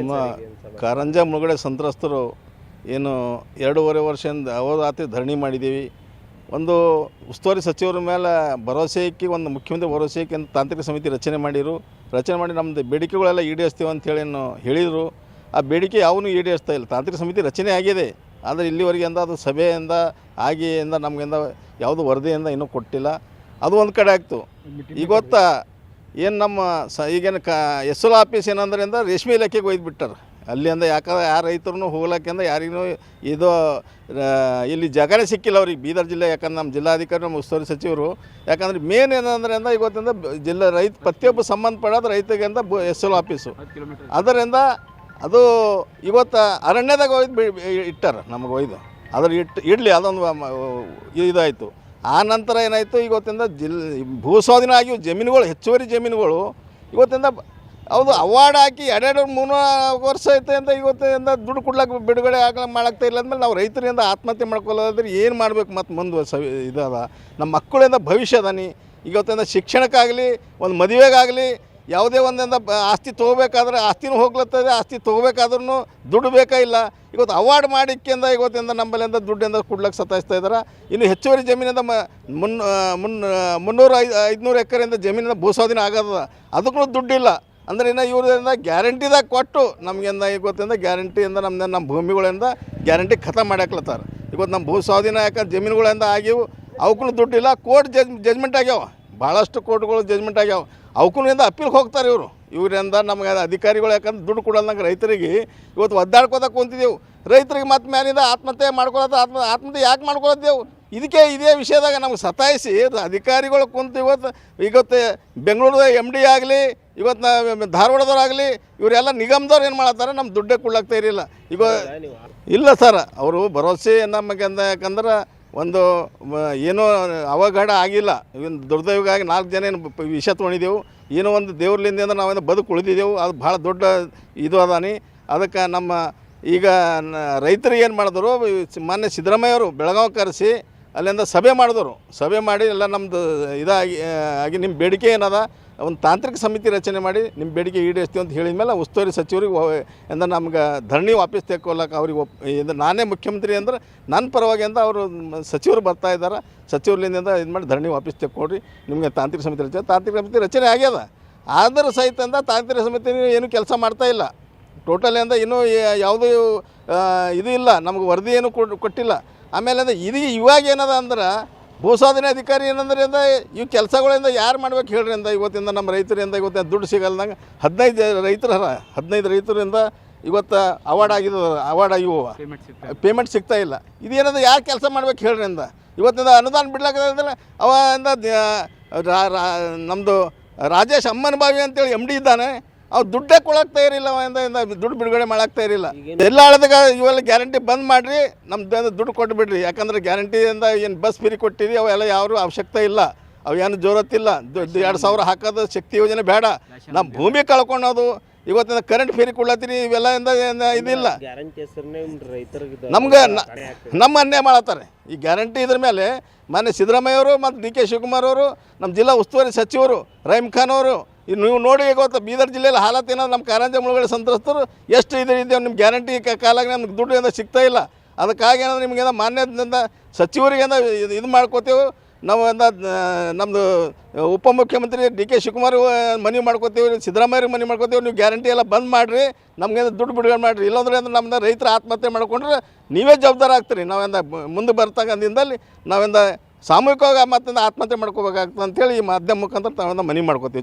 ಈಗ ಕಾರಂಜ ಮುಳುಗಡೆ ಸಂತ್ರಸ್ತರು ಏನು ಎರಡೂವರೆ ವರ್ಷದಿಂದ ಅವಧಾತಿ ಧರಣಿ ಮಾಡಿದ್ದೀವಿ. ಒಂದು ಉಸ್ತುವಾರಿ ಸಚಿವರ ಮೇಲೆ ಭರವಸೆ ಇಕ್ಕಿ ಒಂದು ಮುಖ್ಯಮಂತ್ರಿ ಭರವಸೆ ಇಕ್ಕಿ ಅಂತ ತಾಂತ್ರಿಕ ಸಮಿತಿ ರಚನೆ ಮಾಡಿರು. ರಚನೆ ಮಾಡಿ ನಮ್ಮದು ಬೇಡಿಕೆಗಳೆಲ್ಲ ಈಡೇರಿಸ್ತೀವಿ ಅಂತೇಳಿ ಏನು ಹೇಳಿದರು. ಆ ಬೇಡಿಕೆ ಯಾವನು ಈಡೇರಿಸ್ತಾ ಇಲ್ಲ. ತಾಂತ್ರಿಕ ಸಮಿತಿ ರಚನೆ ಆಗಿದೆ. ಆದರೆ ಇಲ್ಲಿವರೆಗೆ ಅಂದ ಅದು ಸಭೆಯಿಂದ ಆಗಿಯಿಂದ ನಮಗಿಂದ ಯಾವುದು ವರದಿಯಿಂದ ಇನ್ನೂ ಕೊಟ್ಟಿಲ್ಲ. ಅದು ಒಂದು ಕಡೆ ಆಗ್ತು. ಈಗ ಗೊತ್ತಾ ಏನು ನಮ್ಮ ಸ ಈಗೇನು ಕ ಎಸ್ ಎಲ್ ಆಫೀಸ್ ಏನಂದ್ರಿಂದ ರೇಷ್ಮೆ ಇಲಾಖೆಗೆ ಒಯ್ದು ಬಿಟ್ಟಾರೆ ಅಲ್ಲಿಂದ ಯಾಕಂದ್ರೆ ಯಾರು ರೈತರು ಹೋಗ್ಲಕ್ಕಿಂದ ಯಾರಿಗೂ ಇದು ಇಲ್ಲಿ ಜಾಗನೇ ಸಿಕ್ಕಿಲ್ಲ ಅವ್ರಿಗೆ. ಬೀದರ್ ಜಿಲ್ಲೆ ಯಾಕಂದ್ರೆ ನಮ್ಮ ಜಿಲ್ಲಾಧಿಕಾರಿ ನಮ್ಮ ಉಸ್ತುವಾರಿ ಸಚಿವರು. ಯಾಕಂದ್ರೆ ಮೇನ್ ಏನಂದ್ರೆ ಅಂದ ಇವತ್ತಿಂದ ಜಿಲ್ಲಾ ರೈತ ಪ್ರತಿಯೊಬ್ಬ ಸಂಬಂಧಪಡೋದು ರೈತಗೆ ಅಂತ ಎಸ್ ಎಲ್ ಆಫೀಸು ಅದರಿಂದ ಅದು ಇವತ್ತು ಅರಣ್ಯದಾಗ ಒಯ್ದು ಇಟ್ಟಾರ ನಮಗೆ ಒಯ್ದು. ಅದ್ರ ಇಟ್ಟು ಇಡಲಿ ಅದೊಂದು ಇದಾಯಿತು. ಆ ನಂತರ ಏನಾಯಿತು? ಇವತ್ತಿಂದ ಜಿಲ್, ಭೂಸ್ವಾಧೀನ ಆಗಿವು ಜಮೀನುಗಳು, ಹೆಚ್ಚುವರಿ ಜಮೀನುಗಳು ಇವತ್ತಿಂದ ಹೌದು, ಅವಾರ್ಡ್ ಹಾಕಿ ಎರಡೆರಡು ಮೂರು ವರ್ಷ ಐತೆ ಅಂತ ಇವತ್ತಿಂದ ದುಡ್ಡು ಕೊಡ್ಲಕ್ಕೆ ಬಿಡುಗಡೆ ಆಗಲ್ಲ ಮಾಡಾಕ್ತಾ ಇಲ್ಲ ಅಂದಮೇಲೆ ನಾವು ರೈತರಿಂದ ಆತ್ಮಹತ್ಯೆ ಮಾಡ್ಕೊಳ್ಳೋದ್ರೆ ಏನು ಮಾಡ್ಬೇಕು ಮತ್ತು ಮುಂದೆ ಸ, ಇದದ? ನಮ್ಮ ಮಕ್ಕಳಿಂದ ಭವಿಷ್ಯ ಅದಾನಿ ಇವತ್ತಿಂದ ಶಿಕ್ಷಣಕ್ಕಾಗಲಿ, ಒಂದು ಮದುವೆಗಾಗಲಿ, ಯಾವುದೇ ಒಂದಿಂದ ಆಸ್ತಿ ತೊಗೋಬೇಕಾದ್ರೆ ಆಸ್ತಿನೂ ಹೋಗ್ಲತ್ತದೆ, ಆಸ್ತಿ ತೊಗೋಬೇಕಾದ್ರೂ ದುಡ್ಡು ಬೇಕಾ ಇಲ್ಲ? ಇವತ್ತು ಅವಾರ್ಡ್ ಮಾಡಿಕ್ಕಿಂದ ಇವತ್ತಿಂದ ನಮ್ಮಲ್ಲಿಂದ ದುಡ್ಡಿಂದ ಕೊಡ್ಲಿಕ್ಕೆ ಸತಾಯಿಸ್ತಾ ಇದ್ದಾರೆ ಇನ್ನು ಹೆಚ್ಚುವರಿ ಜಮೀನಿಂದ ಮ, ಮುನ್ ಮುನ್ ಮುನ್ನೂರು ಐದು ಐದುನೂರು ಎಕರೆಯಿಂದ ಜಮೀನಿಂದ ಭೂಸ್ವಾಧೀನ ಆಗದ. ಅದಕ್ಕೂ ದುಡ್ಡಿಲ್ಲ. ಅಂದ್ರೆ ಇನ್ನು ಇವರಿಂದ ಗ್ಯಾರಂಟಿದಾಗ ಕೊಟ್ಟು ನಮಗಿಂದ ಇವತ್ತಿಂದ ಗ್ಯಾರಂಟಿಯಿಂದ ನಮ್ದು ನಮ್ಮ ಭೂಮಿಗಳಿಂದ ಗ್ಯಾರಂಟಿ ಖತ ಮಾಡ್ಯಾಕ್ಲತ್ತಾರ. ಇವತ್ತು ನಮ್ಮ ಭೂ ಸ್ವಾಧೀನ ಯಾಕಂದ್ರೆ ಜಮೀನುಗಳಿಂದ ಆಗಿವು, ಅವಕ್ಕೂ ದುಡ್ಡಿಲ್ಲ, ಕೋರ್ಟ್ ಜಜ್ ಜಜ್ಮೆಂಟ್ ಆಗ್ಯಾವ. ಭಾಳಷ್ಟು ಕೋರ್ಟ್ಗಳು ಜಜ್ಮೆಂಟ್ ಆಗ್ಯಾವ. ಅವ್ಕೂ ಇಂದ ಅಪೀಲ್ಗೆ ಹೋಗ್ತಾರೆ ಇವರು. ಇವರಿಂದ ನಮಗೆ ಅಧಿಕಾರಿಗಳು ಯಾಕಂದ್ರೆ ದುಡ್ಡು ಕೊಡಲ್ದಂಗೆ ರೈತರಿಗೆ ಇವತ್ತು ಒದ್ದಾಡ್ಕೋತ ಕುಂತಿದ್ದೆವು. ರೈತರಿಗೆ ಮತ್ತೆ ಮ್ಯಾಲಿಂದ ಆತ್ಮಹತ್ಯೆ ಮಾಡ್ಕೊಳತ್ತ ಆತ್ಮ, ಆತ್ಮಹತ್ಯೆ ಯಾಕೆ ಮಾಡ್ಕೊಳತ್ತೇವು ಇದಕ್ಕೆ ಇದೇ ವಿಷಯದಾಗ ನಮ್ಗೆ ಸತಾಯಿಸಿ ಅಧಿಕಾರಿಗಳು ಕುಂತು ಇವತ್ತು ಇವತ್ತು ಬೆಂಗಳೂರದ ಎಂ ಡಿ ಆಗಲಿ, ಇವತ್ತು ನಾ, ಧಾರವಾಡದವ್ರಾಗಲಿ, ಇವರೆಲ್ಲ ನಿಗಮದವ್ರು ಏನು ಮಾಡತ್ತಾರೆ? ನಮ್ಮ ದುಡ್ಡೇ ಕೊಡ್ಲಾಗ್ತಾ ಇರಲಿಲ್ಲ. ಈಗ ಇಲ್ಲ ಸರ್, ಅವರು ಭರವಸೆ ನಮಗೆ ಯಾಕಂದ್ರೆ ಒಂದು ಏನೋ ಅವಘಡ ಆಗಿಲ್ಲ. ಇವನ್ ದುರ್ದೈವಿಗಾಗಿ ನಾಲ್ಕು ಜನ ಏನು ವಿಷ ತೊಗೊಂಡಿದ್ದೆವು. ಏನೋ ಒಂದು ದೇವ್ರಲಿಂದ ಅಂದ್ರೆ ನಾವೇನು ಬದುಕು ಉಳಿದಿದ್ದೆವು ಅದು ಭಾಳ ದೊಡ್ಡ ಇದು ಅದಾನಿ. ಅದಕ್ಕೆ ನಮ್ಮ ಈಗ ರೈತರು ಏನು ಮಾಡಿದ್ರು ಮಾನ್ಯ ಸಿದ್ದರಾಮಯ್ಯವರು ಬೆಳಗಾವಿ ಕರೆಸಿ ಅಲ್ಲಿಂದ ಸಭೆ ಮಾಡಿದ್ರು ಸಭೆ ಮಾಡಿ ಎಲ್ಲ ನಮ್ಮದು ಇದಾಗಿ ಆಗಿ ನಿಮ್ಮ ಬೇಡಿಕೆ ಏನದ? ಒಂದು ತಾಂತ್ರಿಕ ಸಮಿತಿ ರಚನೆ ಮಾಡಿ ನಿಮ್ಮ ಬೇಡಿಕೆ ಈಡೇರಿಸ್ತೀವಿ ಅಂತ ಹೇಳಿದ ಮೇಲೆ ಉಸ್ತುವಾರಿ ಸಚಿವರಿಗೆ ಎಂದ ನಮ್ಗೆ ಧರಣಿ ವಾಪಸ್ ತೆಕ್ಕೊಳ್ಳಕ್ಕೆ ಅವ್ರಿಗೆ ಒಪ್ ಇದು ನಾನೇ ಮುಖ್ಯಮಂತ್ರಿ ಅಂದ್ರೆ ನನ್ನ ಪರವಾಗಿ ಅಂತ ಅವರು ಸಚಿವರು ಬರ್ತಾ ಇದ್ದಾರೆ. ಸಚಿವರಿಂದ ಇದು ಮಾಡಿ ಧರಣಿ ವಾಪಸ್ ತೆಕ್ಕೊಡ್ರಿ. ನಿಮಗೆ ತಾಂತ್ರಿಕ ಸಮಿತಿ ರಚನೆ, ತಾಂತ್ರಿಕ ಸಮಿತಿ ರಚನೆ ಆಗ್ಯದ. ಆದರೂ ಸಹಿತ ಅಂದ ತಾಂತ್ರಿಕ ಸಮಿತಿ ಏನು ಕೆಲಸ ಮಾಡ್ತಾ ಇಲ್ಲ. ಟೋಟಲಿ ಅಂದ ಇನ್ನೂ ಯಾವುದೂ ಇದು ಇಲ್ಲ. ನಮಗೆ ವರದಿ ಏನು ಕೊಟ್ಟಿಲ್ಲ. ಆಮೇಲೆ ಅಂದ್ರೆ ಇದು ಇವಾಗ ಏನದ ಅಂದ್ರೆ ಭೂಸ್ವಾಧೀನ ಅಧಿಕಾರಿ ಏನಂದ್ರೆ ಅಂದ ಇವು ಕೆಲಸಗಳಿಂದ ಯಾರು ಮಾಡ್ಬೇಕು ಹೇಳ್ರಿಂದ ಇವತ್ತಿಂದ ನಮ್ಮ ರೈತರಿಂದ ಇವತ್ತು ದುಡ್ಡು ಸಿಗಲ್ದಂಗೆ ಹದಿನೈದು ರೈತರು ಹದಿನೈದು ರೈತರಿಂದ ಇವತ್ತು ಅವಾರ್ಡ್ ಆಗಿದ ಅವಾರ್ಡ್ ಆಗಿವು ಪೇಮೆಂಟ್ ಸಿಗ್ತಾ ಇಲ್ಲ. ಇದೇನದ ಯಾರು ಕೆಲಸ ಮಾಡ್ಬೇಕು ಹೇಳ್ರಿಂದ ಇವತ್ತಿಂದ ಅನುದಾನ ಬಿಡ್ಲಾಕಂದ್ರೆ ಅವ ಅಂದ ನಮ್ಮದು ರಾಜೇಶ್ ಅಮ್ಮನ ಬಾವಿ ಅಂತೇಳಿ ಎಂ ಡಿ ಇದ್ದಾನೆ. ಅವ್ ದುಡ್ಡೇ ಕೊಡಕ್ಕೆ ಇರಲಿಲ್ಲ ದುಡ್ಡು ಬಿಡುಗಡೆ ಮಾಡಾಕ್ತಾ ಇರಲಿಲ್ಲ ಎಲ್ಲ ಆಳದಾಗ ಇವೆಲ್ಲ ಗ್ಯಾರಂಟಿ ಬಂದ್ ಮಾಡಿರಿ ನಮ್ದು ದುಡ್ಡು ಕೊಟ್ಟು ಬಿಡ್ರಿ. ಯಾಕಂದ್ರೆ ಗ್ಯಾರಂಟಿಯಿಂದ ಏನು ಬಸ್ ಫ್ರೀ ಕೊಟ್ಟಿರಿ ಅವೆಲ್ಲ ಯಾರು ಅವಶ್ಯಕತೆ ಇಲ್ಲ. ಅವು ಏನು ಜೋರತ್ತಿಲ್ಲ. ದುಡ್ಡು ಎರಡು ಸಾವಿರ ಹಾಕೋದು ಶಕ್ತಿ ಯೋಜನೆ ಬೇಡ. ನಮ್ಮ ಭೂಮಿ ಕಳ್ಕೊಳೋದು ಇವತ್ತಿನ ಕರೆಂಟ್ ಫೀರಿ ಕೊಡ್ಲತ್ತೀರಿ ಇವೆಲ್ಲ ಇದಿಲ್ಲ. ನಮ್ಗೆ ನಮ್ಮ ಅನ್ಯಾಯ ಮಾಡತ್ತಾರೆ. ಈ ಗ್ಯಾರಂಟಿ ಇದ್ರ ಮೇಲೆ ಮಾನ್ಯ ಸಿದ್ದರಾಮಯ್ಯ ಅವರು ಮತ್ತು ಡಿ ಕೆ ಶಿವಕುಮಾರ್ ಅವರು ನಮ್ಮ ಜಿಲ್ಲಾ ಉಸ್ತುವಾರಿ ಸಚಿವರು ರಹೀಮ್ ಖಾನ್ ಅವರು ಇನ್ನು ನೀವು ನೋಡಿ ಗೊತ್ತಾ, ಬೀದರ್ ಜಿಲ್ಲೆಯಲ್ಲಿ ಹಾಲತ್ ಏನಾದ್ರು ನಮ್ಮ ಕಾರಂಜ ಮುಳುಗಡೆ ಸಂತ್ರಸ್ತರು ಎಷ್ಟು ಇದು ಇದ್ದೇವೆ ನಿಮ್ಮ ಗ್ಯಾರಂಟಿ ಕಾಲಾಗ ನಮ್ಗೆ ದುಡ್ಡು ಏನೋ ಸಿಗ್ತಾ ಇಲ್ಲ. ಅದಕ್ಕಾಗಿ ಏನಂದ್ರೆ ನಿಮಗೇನೋ ಮಾನ್ಯದಿಂದ ಸಚಿವರಿಗೆ ಇದು ಇದು ಮಾಡ್ಕೋತೇವೆ, ನಾವು ನಮ್ಮದು ಉಪಮುಖ್ಯಮಂತ್ರಿ ಡಿ ಕೆ ಶಿವಕುಮಾರ್ ಮನವಿ ಮಾಡ್ಕೋತೀವಿ ಸಿದ್ದರಾಮಯ್ಯ ಮನವಿ ಮಾಡ್ಕೋತೀವಿ, ನೀವು ಗ್ಯಾರಂಟಿ ಎಲ್ಲ ಬಂದ್ ಮಾಡಿರಿ, ನಮಗೆ ದುಡ್ಡು ಬಿಡುಗಡೆ ಮಾಡಿರಿ. ಇಲ್ಲಾಂದ್ರೆ ಅಂದ್ರೆ ನಮ್ಮನ್ನ ರೈತರ ಆತ್ಮಹತ್ಯೆ ಮಾಡ್ಕೊಂಡ್ರೆ ನೀವೇ ಜವಾಬ್ದಾರ ಆಗ್ತೀರಿ. ನಾವೆಂದ ಮುಂದೆ ಬರ್ತಕ್ಕಂಥದ್ದಲ್ಲಿ ನಾವೆಂದ ಸಾಮೂಹಿಕವಾಗಿ ಮತ್ತಿಂದ ಆತ್ಮಹತ್ಯೆ ಮಾಡ್ಕೋಬೇಕಾಗ್ತದೆ ಅಂತೇಳಿ ಈ ಮಾಧ್ಯಮ ಮುಖಾಂತರ ತಾವೆಂದ ಮನವಿ ಮಾಡ್ಕೋತೀವಿ.